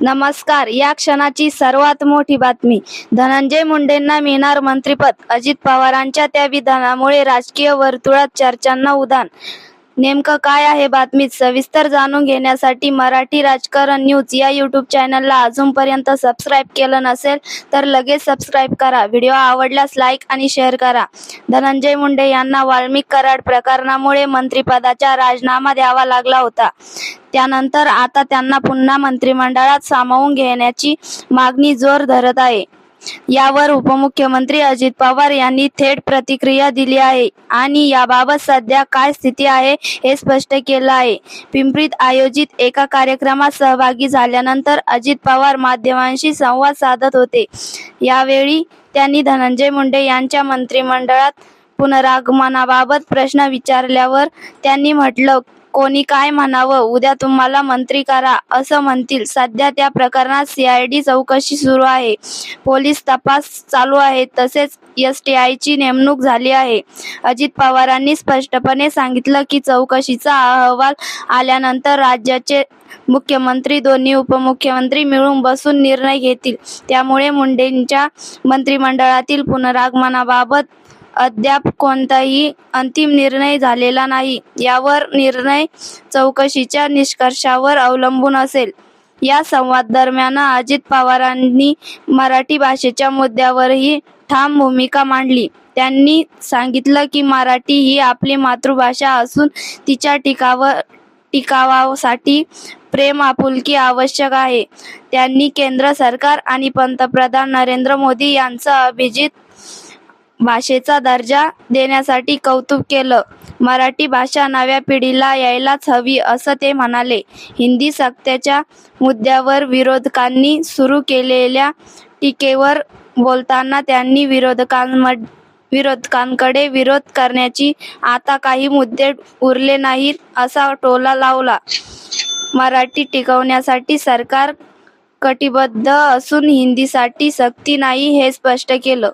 नमस्कार. या क्षणाची सर्वात मोठी बातमी. धनंजय मुंडेंना मिळणार मंत्रिपद. अजित पवारांच्या त्या विधानामुळे राजकीय वर्तुळात चर्चांना उधाण नेमकं काय आहे बातमीत सविस्तर जाणून घेण्यासाठी मराठी राजकारण न्यूज या यूट्यूब चॅनलला अजूनपर्यंत सबस्क्राईब केलं नसेल तर लगेच सबस्क्राईब करा. व्हिडिओ आवडल्यास लाईक आणि शेअर करा. धनंजय मुंडे यांना वाल्मिक कराड प्रकरणामुळे मंत्रिपदाचा राजीनामा द्यावा लागला होता. त्यानंतर आता त्यांना पुन्हा मंत्रिमंडळात सामावून घेण्याची मागणी जोर धरत आहे. यावर उपमुख्यमंत्री अजित पवार यांनी थेट प्रतिक्रिया दिली आहे. आणि याबाबत सध्या काय स्थिती आहे हे स्पष्ट केलं आहे. पिंपरीत आयोजित एका कार्यक्रमात सहभागी झाल्यानंतर अजित पवार माध्यमांशी संवाद साधत होते. यावेळी त्यांनी धनंजय मुंडे यांच्या मंत्रिमंडळात पुनरागमनाबाबत प्रश्न विचारल्यावर त्यांनी म्हटलं कोणी काय म्हणावं? उद्या तुम्हाला मंत्री करा असं म्हणतील. सध्या त्या प्रकरणात सीआयडी चौकशी सुरू आहे. पोलीस तपास चालू आहे. तसेच एस टी आयची नेमणूक झाली आहे. अजित पवारांनी स्पष्टपणे सांगितलं की चौकशीचा अहवाल आल्यानंतर राज्याचे मुख्यमंत्री दोन्ही उपमुख्यमंत्री मिळून बसून निर्णय घेतील. त्यामुळे मुंडेंच्या मंत्रिमंडळातील पुनरागमनाबाबत अद्याप कोणताही अंतिम निर्णय झालेला नाही. यावर निर्णय चौकशीच्या निष्कर्षावर अवलंबून असेल. या संवाद दरम्यान अजित पवारांनी मराठी भाषेच्या मुद्द्यावरही ठाम भूमिका मांडली. त्यांनी सांगितलं की मराठी ही आपली मातृभाषा असून तिच्या टिकावर टिकावासाठी प्रेम आपुलकी आवश्यक आहे. त्यांनी केंद्र सरकार आणि पंतप्रधान नरेंद्र मोदी यांचं अभिजित भाषेचा दर्जा देण्यासाठी कौतुक केलं. मराठी भाषा नव्या पिढीला यायलाच हवी असं ते म्हणाले. हिंदी सक्त्याच्या मुद्द्यावर विरोधकांनी सुरू केलेल्या टीकेवर बोलताना त्यांनी विरोधकांम विरोधकांकडे विरोध करण्याची आता काही मुद्दे उरले नाहीत असा टोला लावला. मराठी टिकवण्यासाठी सरकार कटिबद्ध असून हिंदीसाठी सक्ती नाही हे स्पष्ट केलं.